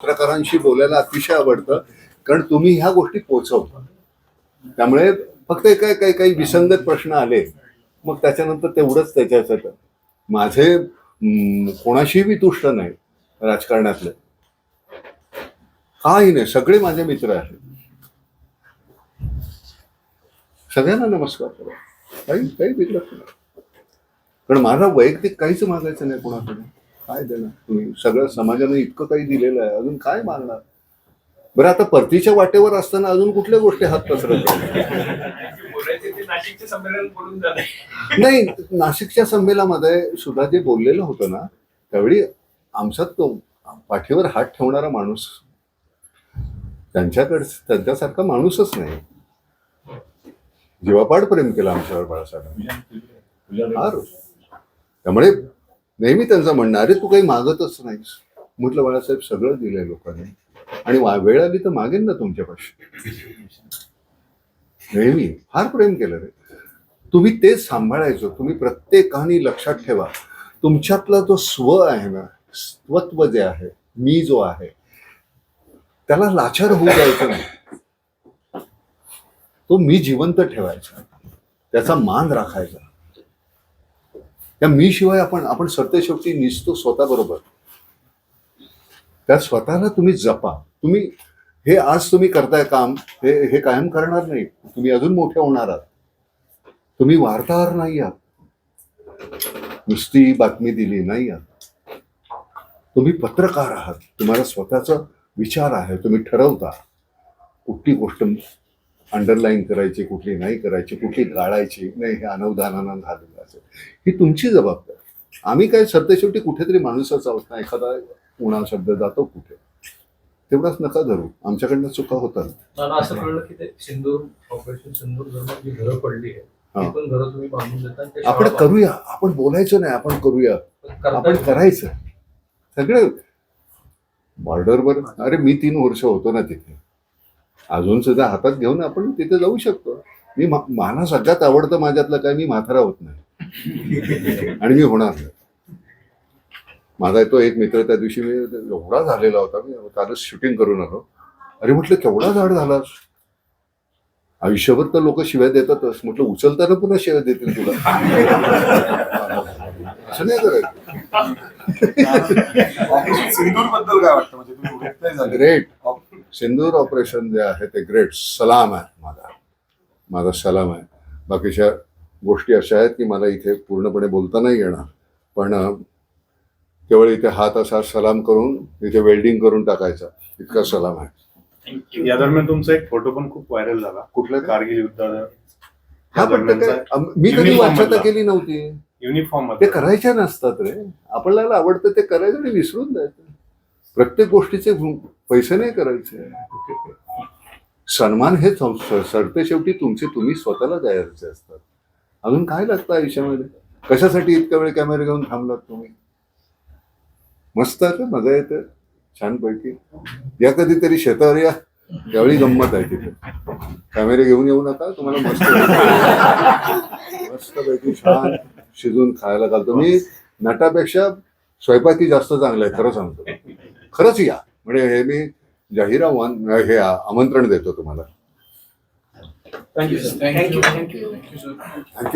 पत्रकारांशी बोलायला अतिशय आवडतं कारण तुम्ही ह्या गोष्टी पोचवता. त्यामुळे फक्त काय काही काही विसंगत प्रश्न आले मग त्याच्यानंतर तेवढंच त्याच्यासाठी माझे कोणाशीही मी तुष्ट नाही राजकारणातले. काही नाही सगळे माझे मित्र आहेत. सगळ्यांना नमस्कार करा. काही काही बिघडत नाही. कारण माझा वैयक्तिक काहीच मागायचं नाही कोणाकडे काय देणार? तुम्ही सगळं समाजाने इतकं काही दिलेलं आहे. अजून काय मागणार? बरं आता परतीच्या वाटेवर असताना अजून कुठल्या गोष्टी हात पसरत नाही नाशिकच्या संमेलनामध्ये सुद्धा जे बोललेलं होतं ना त्यावेळी आमचा तो पाठीवर हात ठेवणारा माणूस त्यांच्याकडे त्यांच्यासारखा माणूसच नाही. जीवापाड प्रेम केला आमच्यावर बाळासाहेब त्यामुळे नेहमी त्यांचं म्हणणं अरे तू काही मागतच नाहीस. म्हटलं बाळासाहेब सगळं दिलंय लोकांनी. आणि वा- वेळ आली तर मागेन ना तुमच्यापाशी. नेहमी. फार प्रेम केलं रे. तुम्ही तेच सांभाळायचो. तुम्ही प्रत्येकाने लक्षात ठेवा. तुमच्यातला जो स्व आहे ना स्वत्व जे आहे मी जो आहे त्याला लाचार होऊ द्यायचं नाही. तो मी जिवंत ठेवायचा. त्याचा मान राखायचा. त्या मी शिवाय आपण आपण सरतेशेवटी निसतो स्वतःबरोबर त्या स्वतःला तुम्ही जपा. तुम्ही हे आज तुम्ही करताय काम हे हे कायम करणार नाही. तुम्ही अजून मोठे होणार आहात. तुम्ही वार्ताहर नाही आहात. नुसती बातमी दिली नाही आहात. तुम्ही पत्रकार आहात. तुम्हाला स्वतःचा विचार आहे. तुम्ही ठरवता. कुठली गोष्ट अंडरलाईन करायची कुठली नाही करायची कुठली गाळायची नाही हे अनवधानानं झालेलं असेल. ही तुमची जबाबदारी. आम्ही काय सरतेशेवटी कुठेतरी माणूसच आहोत ना एखादा उणा शब्द जातो कुठे. तेवढाच नका धरू. आमच्याकडनं चुका होतात. असं कळलं की ते सिंदूर ऑपरेशन सिंदूर जी घरं पडली आहे आपण करूया. आपण बोलायचं नाही आपण करूया. आपण. करायचं. सगळं बॉर्डरवर अरे मी तीन वर्ष होतो ना तिथे. अजून सुद्धा हातात घेऊन आपण तिथे जाऊ शकतो. मी मला सगळ्यात आवडतं माझ्यातलं काय मी म्हातारा होत नाही. आणि मी होणार नाही. माझा तो एक मित्र त्या दिवशी मी एवढा झालेला होता मी कालच शूटिंग करून आलो. अरे म्हटलं केवढा झाड झालास? आयुष्यभर तर लोक शिव्या देतातच. म्हटलं उचलताना पुन्हा शिव्या देतील तुला. असं नाही करायचं. म्हणजे ग्रेट सिंदूर ऑपरेशन जे आहे ते ग्रेट सलाम आहे माझा. माझा सलाम आहे. बाकीच्या गोष्टी अशा आहेत की मला इथे पूर्णपणे बोलता नाही येणार. पण केवळ इथे हात असा सलाम करून इथे वेल्डिंग करून टाकायचा. इतका सलाम आहे. या दरम्यान तुमचा एक फोटो पण खूप व्हायरल झाला. कुठलं काय? कारगिल युद्ध हा पण मी कधी वाचता. केली नव्हती. युनिफॉर्म ते मध्ये करायच्या नसतात रे. आपल्याला आवडतं ते करायचं आणि विसरून द्यायचं प्रत्येक गोष्टीचे पैसे नाही करायचे. सन्मान हे सरते शेवटी तुमचे तुम्ही स्वतःला द्यायचे असतात. अजून काय लागतं आयुष्यामध्ये? कशासाठी इतक्या वेळ कॅमेरा घेऊन थांबलात तुम्ही? मस्त आहे मजा येते. छानपैकी. या कधीतरी शेतावर या. त्यावेळी गंमत आहे तिथे. कॅमेरे घेऊन येऊ नका तुम्हाला मस्त मस्त पैकी छान शिजून खायला घालतो. मी नटापेक्षा स्वयंपाकी जास्त चांगला आहे खरं सांगतो. खरंच या. म्हणजे हे मी जाहीर आव्हान हे आमंत्रण देतो तुम्हाला. Thank you sir thank you thank you thank you